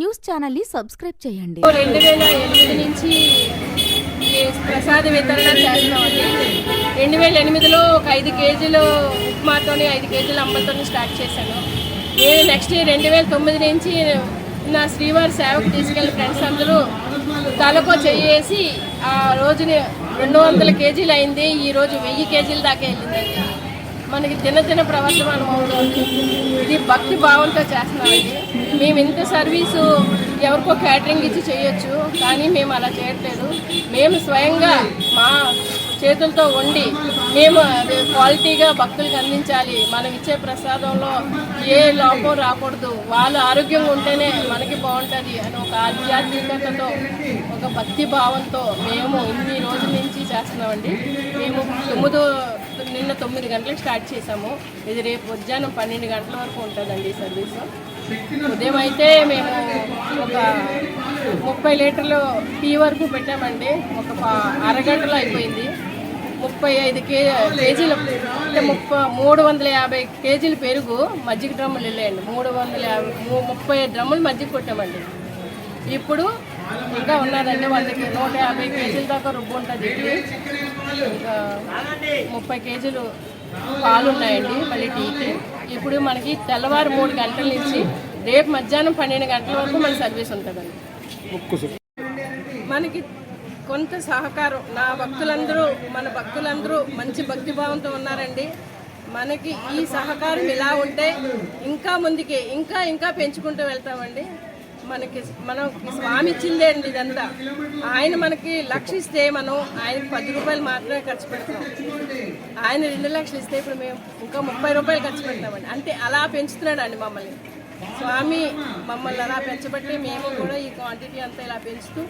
News ఛానల్ని subscribe చేయండి. రెండు వేల ఎనిమిది నుంచి ప్రసాద వితరణ చేస్తున్నామండి రెండు వేల ఎనిమిదిలో ఒక ఐదు కేజీలు ఉప్మాతోని ఐదు కేజీల అమ్మతో స్టార్ట్ చేశాను. నేను నెక్స్ట్ రెండు వేల తొమ్మిది నుంచి నా శ్రీవారి సేవకు తీసుకెళ్ళిన ఫ్రెండ్స్ అందరూ తలకో చెయ్యేసి ఆ రోజుని రెండు వందల కేజీలు అయింది ఈరోజు వెయ్యి కేజీల దాకా వెళ్ళిందండి. మనకి దినదిన ప్రవర్తమానం అవుతుంది ఇది భక్తి భావంతో చేస్తున్నామండి మేము ఇంత సర్వీసు ఎవరికో క్యాటరింగ్ ఇచ్చి చేయొచ్చు కానీ మేము అలా చేయట్లేదు. మేము స్వయంగా మా చేతులతో వండి మేము క్వాలిటీగా భక్తులకు అందించాలి. మనం ఇచ్చే ప్రసాదంలో ఏ లోపం రాకూడదు. వాళ్ళు ఆరోగ్యంగా ఉంటేనే మనకి బాగుంటుంది అని ఒక ఆధ్యాత్మికతతో ఒక భక్తి భావంతో మేము ఇన్ని రోజుల నుంచి చేస్తున్నామండి మేము తొమ్మిదో నిన్న తొమ్మిది గంటలకు స్టార్ట్ చేసాము ఇది రేపు మధ్యాహ్నం పన్నెండు గంటల వరకు ఉంటుందండి ఈ సర్వీస్. ఉదయం అయితే మేము ఒక ముప్పై లీటర్లు టీ వరకు పెట్టామండి. ఒక అరగంటలో అయిపోయింది. ముప్పై ఐదు కే కేజీలు అంటే ముప్పై మూడు వందల యాభై కేజీలు పెరుగు మజ్జిగ డ్రమ్ములు వెళ్ళాయండి. మూడు వందల యాభై ముప్పై ఐదు డ్రమ్ములు మజ్జిగ కొట్టామండి. ఇప్పుడు ఇంకా ఉన్నారండి వాళ్ళకి నూట యాభై కేజీల దాకా రుబ్బు ఉంటుంది. ముప్పై కేజీలు పాలు ఉన్నాయండి మళ్ళీ టీకి ఇప్పుడు మనకి తెల్లవారు మూడు గంటల నుంచి రేపు మధ్యాహ్నం పన్నెండు గంటల వరకు మన సర్వీస్ ఉంటుందండి. మనకి కొంత సహకారం నా భక్తులందరూ మన భక్తులందరూ మంచి భక్తి భావంతో ఉన్నారండి. మనకి ఈ సహకారం ఇలా ఉంటే ఇంకా ముందుకి ఇంకా ఇంకా పెంచుకుంటూ వెళ్తామండి. మనకి మనం స్వామి ఇచ్చిందే అండి ఇదంతా. ఆయన మనకి లక్ష ఇస్తే మనం ఆయన పది రూపాయలు మాత్రమే ఖర్చు పెడతాం. ఆయన రెండు లక్షలు ఇస్తే ఇప్పుడు మేము ఇంకా ముప్పై రూపాయలు ఖర్చు పెడతామండి. అంటే అలా పెంచుతున్నాడు అండి మమ్మల్ని. స్వామి మమ్మల్ని అలా పెంచబట్టి మేము కూడా ఈ క్వాంటిటీ అంతా ఇలా పెంచుతూ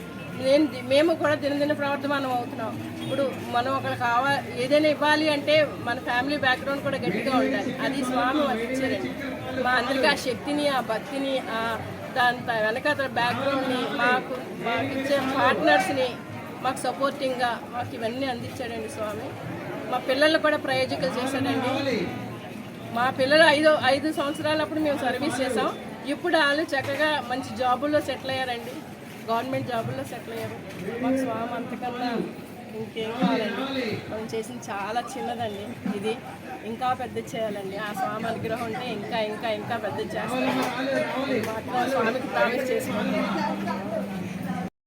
నేను మేము కూడా దినదిన ప్రవర్తమానం అవుతున్నాం. ఇప్పుడు మనం ఒకరు కావాలి ఏదైనా ఇవ్వాలి అంటే మన ఫ్యామిలీ బ్యాక్గ్రౌండ్ కూడా గట్టిగా ఉండాలి. అది స్వామి వచ్చారండి మా అందరికీ ఆ శక్తిని ఆ భక్తిని ఆ దాని వెనకాల వెనకాతల బ్యాక్గ్రౌండ్ని మాకు మాకు ఇచ్చే పార్ట్నర్స్ని మాకు సపోర్టింగ్గా మాకు ఇవన్నీ అందించాడండి స్వామి. మా పిల్లలు కూడా ప్రయోజకులు చేశాడండి. మా పిల్లలు ఐదు ఐదు సంవత్సరాలప్పుడు మేము సర్వీస్ చేసాం ఇప్పుడు వాళ్ళు చక్కగా మంచి జాబుల్లో సెటిల్ అయ్యారండి. గవర్నమెంట్ జాబుల్లో సెటిల్ అయ్యారు. మాకు స్వామి అంతకన్నా ఇంకేం కావాలండి మనం చేసింది చాలా చిన్నదండి ఇది. ఇంకా పెద్ద చేయాలండి. ఆ స్వామి అనుగ్రహం ఉంటే ఇంకా ఇంకా ఇంకా పెద్ద చేస్తాం. స్వామికి ప్రామిస్ చేసుకుంటాం